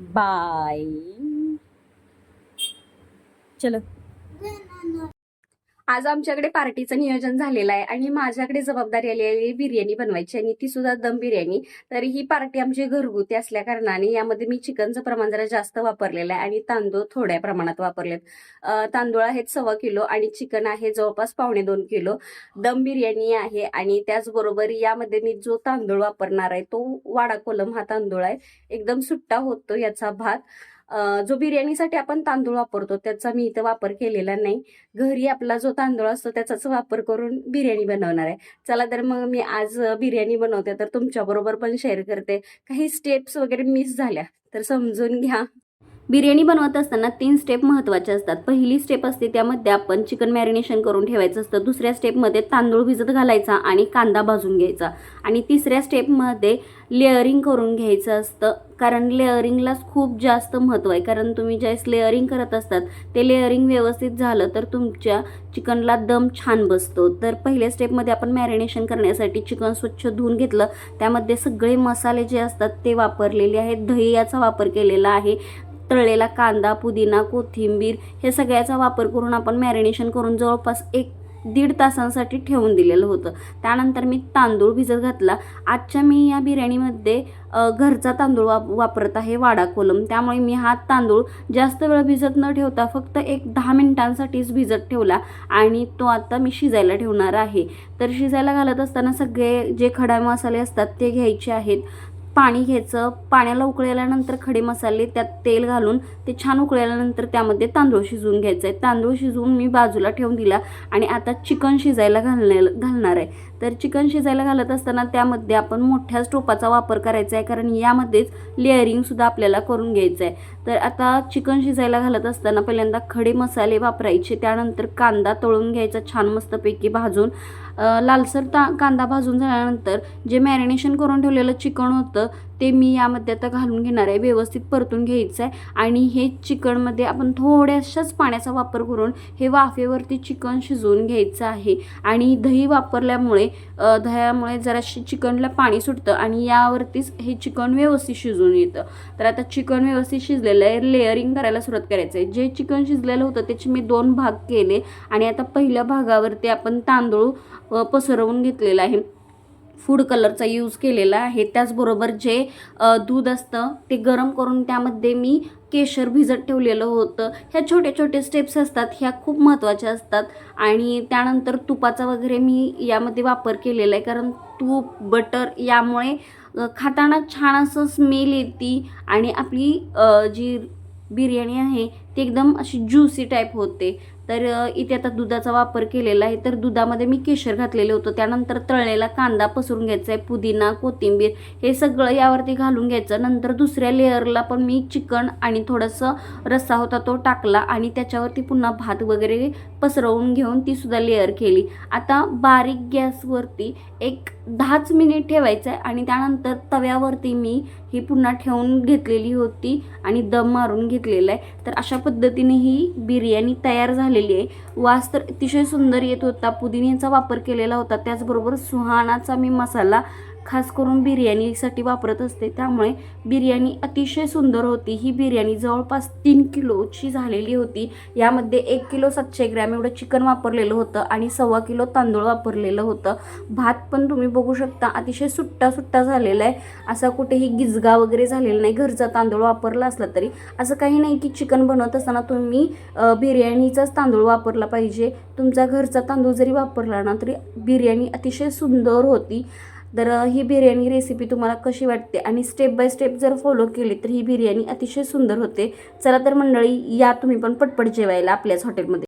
Bye. चलो. आज आमच्याकडे पार्टीचं नियोजन झालेलं आहे आणि माझ्याकडे जबाबदारी आली आहे बिर्याणी बनवायची आणि ती सुद्धा दम बिर्याणी. तर ही पार्टी आमची घरगुती असल्या कारणाने यामध्ये मी चिकनचं प्रमाण जरा जास्त वापरलेलं आहे आणि तांदूळ थोड्या प्रमाणात वापरलेत. तांदूळ आहेत सव्वा किलो आणि चिकन आहे जवळपास पावणे दोन किलो. दम बिर्याणी आहे आणि त्याचबरोबर यामध्ये मी जो तांदूळ वापरणार आहे तो वाडा कोलम हा तांदूळ आहे. एकदम सुट्टा होतो याचा भात. जो बिर्याणीसाठी आपण तांदूळ वापरतो त्याचा मी इथं वापर केलेला नाही. घरी आपला जो तांदूळ असतो त्याचाच वापर करून बिर्याणी बनवणार आहे. चला तर मग मी आज बिर्याणी बनवते तर तुमच्याबरोबर पण शेअर करते. काही स्टेप्स वगैरे मिस झाल्या तर समजून घ्या. बिर्याणी बनवत असताना तीन स्टेप महत्त्वाचे असतात. पहिली स्टेप असते त्यामध्ये आपण चिकन मॅरिनेशन करून ठेवायचं असतं. दुसऱ्या स्टेपमध्ये तांदूळ भिजत घालायचा आणि कांदा भाजून घ्यायचा. आणि तिसऱ्या स्टेपमध्ये लेअरिंग करून घ्यायचं असतं. कारण लेअरिंगलाच खूप जास्त महत्त्व आहे. कारण तुम्ही ज्यावेळेस लेअरिंग करत असतात ते लेअरिंग व्यवस्थित झालं तर तुमच्या चिकनला दम छान बसतो. तर पहिल्या स्टेपमध्ये आपण मॅरिनेशन करण्यासाठी चिकन स्वच्छ धुवून घेतलं. त्यामध्ये सगळे मसाले जे असतात ते वापरलेले आहेत. दही याचा वापर केलेला आहे. तळलेला कांदा पुदिना कोथिंबीर हे सगळ्याचा वापर करून आपण मॅरिनेशन करून जवळपास एक दीड तासांसाठी ठेवून दिलेलं होतं. त्यानंतर मी तांदूळ भिजत घातला. आजच्या मी या बिर्याणीमध्ये घरचा तांदूळ वाप वापरत आहे वाडा कोलम. त्यामुळे मी हा तांदूळ जास्त वेळ भिजत न ठेवता फक्त एक दहा मिनिटांसाठीच भिजत ठेवला आणि तो आता मी शिजायला ठेवणार आहे. तर शिजायला घालत असताना सगळे जे खडा मसाले असतात ते घ्यायचे आहेत. पाणी घ्यायचं पाण्याला उकळल्यानंतर खडे मसाले त्यात तेल घालून ते छान उकळल्यानंतर त्यामध्ये तांदूळ शिजवून घ्यायचं. आहे तांदूळ शिजवून मी बाजूला ठेवून दिला आणि आता चिकन शिजायला घालण्या घालणार आहे. तर चिकन शिजायला घालत असताना त्यामध्ये आपण मोठ्या स्टोपाचा वापर करायचा आहे कारण यामध्येच लेअरिंगसुद्धा आपल्याला करून घ्यायचं आहे तर आता चिकन शिजायला घालत असताना पहिल्यांदा खडे मसाले वापरायचे त्यानंतर कांदा तळून घ्यायचा छान मस्तपैकी भाजून. लालसर ता कांदा भाजून झाल्यानंतर जे मॅरिनेशन करून ठेवलेलं चिकन होतं ते मी यामध्ये आता घालून घेणार आहे. व्यवस्थित परतून घ्यायचं आहे. आणि हे चिकनमध्ये आपण थोड्याशाच पाण्याचा वापर करून हे वाफेवरती चिकन शिजवून घ्यायचं आहे. आणि दही वापरल्यामुळे दह्यामुळे जराशी चिकनला पाणी सुटतं आणि यावरतीच हे चिकन व्यवस्थित शिजून येतं. तर आता चिकन व्यवस्थित शिजलेलं आहे. लेअरिंग करायला सुरुवात करायचं आहे. जे चिकन शिजलेलं होतं त्याचे मी दोन भाग केले. आणि आता पहिल्या भागावरती आपण तांदूळ पसरवून घेतलेला आहे. फूड कलरचा यूज केलेला आहे. त्याचबरोबर जे दूध असतं ते गरम करून त्यामध्ये मी केशर भिजत ठेवलेलं होतं. ह्या छोटे छोटे स्टेप्स असतात ह्या खूप महत्त्वाच्या असतात. आणि त्यानंतर तुपाचा वगैरे मी यामध्ये वापर केलेला आहे. कारण तूप बटर यामुळे खाताना छान असं स्मेल येते आणि आपली जी बिर्याणी आहे ती एकदम अशी ज्युसी टाईप होते. तर इथे आता दुधाचा वापर केलेला आहे. तर दुधामध्ये मी केशर घातलेलं होतं. त्यानंतर तळलेला कांदा पसरून घ्यायचा आहे पुदिना कोथिंबीर हे सगळं यावरती घालून घ्यायचं. नंतर दुसऱ्या लेअरला पण मी चिकन आणि थोडंसं रस्सा होता तो टाकला आणि त्याच्यावरती पुन्हा भात वगैरे पसरवून घेऊन ती सुद्धा लेअर केली. आता बारीक गॅसवरती एक दहाच मिनिट ठेवायचं आहे आणि त्यानंतर तव्यावरती मी ही पुन्हा ठेवून घेतलेली होती आणि दम मारून घेतलेला आहे. तर अशा पद्धतीने ही बिर्याणी तयार झालेली आहे. वास तर अतिशय सुंदर येत होता. पुदिन्याचा वापर केलेला होता. त्याचबरोबर सुहाणाचा मी मसाला खास करून बिर्याणीसाठी वापरत असते. त्यामुळे बिर्याणी अतिशय सुंदर होती. ही बिर्याणी जवळपास तीन किलोची झालेली होती. यामध्ये एक किलो सातशे ग्रॅम एवढं चिकन वापरलेलं होतं आणि सव्वा किलो तांदूळ वापरलेलं होतं. भात पण तुम्ही बघू शकता अतिशय सुट्टा सुट्टा झालेला आहे. असा कुठेही गिजगा वगैरे झालेला नाही. घरचा तांदूळ वापरला असला तरी. असं काही नाही की चिकन बनवत असताना तुम्ही बिर्याणीचाच तांदूळ वापरला पाहिजे. तुमचा घरचा तांदूळ जरी वापरला ना तरी बिर्याणी अतिशय सुंदर होती. तर ही बिर्याणी रेसिपी तुम्हाला कशी वाटते? आणि स्टेप बाय स्टेप जर फॉलो केली तर ही बिर्याणी अतिशय सुंदर होते. चला तर मंडळी या तुम्ही पण पटपट जेवायला आपल्याच हॉटेलमध्ये